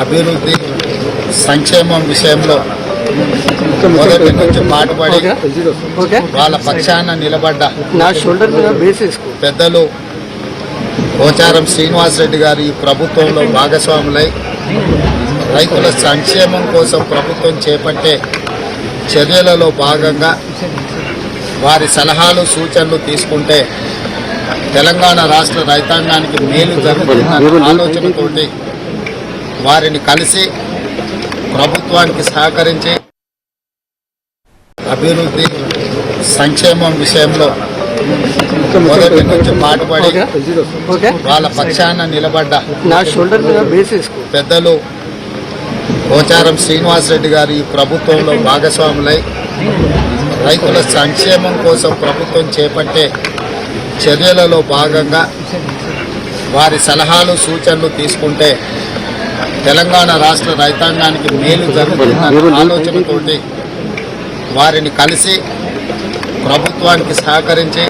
అభివృద్ధి సంక్షేమం విషయంలో మొదటి నుంచి పాటుపడి వాళ్ళ పక్షాన నిలబడ్డ పెద్దలు పోచారం శ్రీనివాసరెడ్డి గారు ఈ ప్రభుత్వంలో భాగస్వాములై రైతుల సంక్షేమం కోసం ప్రభుత్వం చేపట్టే చర్యలలో భాగంగా వారి సలహాలు సూచనలు తీసుకుంటే తెలంగాణ రాష్ట్ర రైతాంగానికి మేలు జరుగుతుందన్న ఆలోచనతోటి వారిని కలిసి ప్రభుత్వానికి సహకరించి అభివృద్ధి సంక్షేమం విషయంలో మొదటి నుంచి పాటుపడి వాళ్ళ పక్షాన నిలబడ్డ పెద్దలు పోచారం శ్రీనివాసరెడ్డి గారు ఈ ప్రభుత్వంలో భాగస్వాములై రైతుల సంక్షేమం కోసం ప్రభుత్వం చేపట్టే చర్యలలో భాగంగా వారి సలహాలు సూచనలు తీసుకుంటే తెలంగాణ రాష్ట్ర రైతాంగానికి మేలు జరుగుతుందన్న ఆలోచనతోటి వారిని కలిసి ప్రభుత్వానికి సహకరించి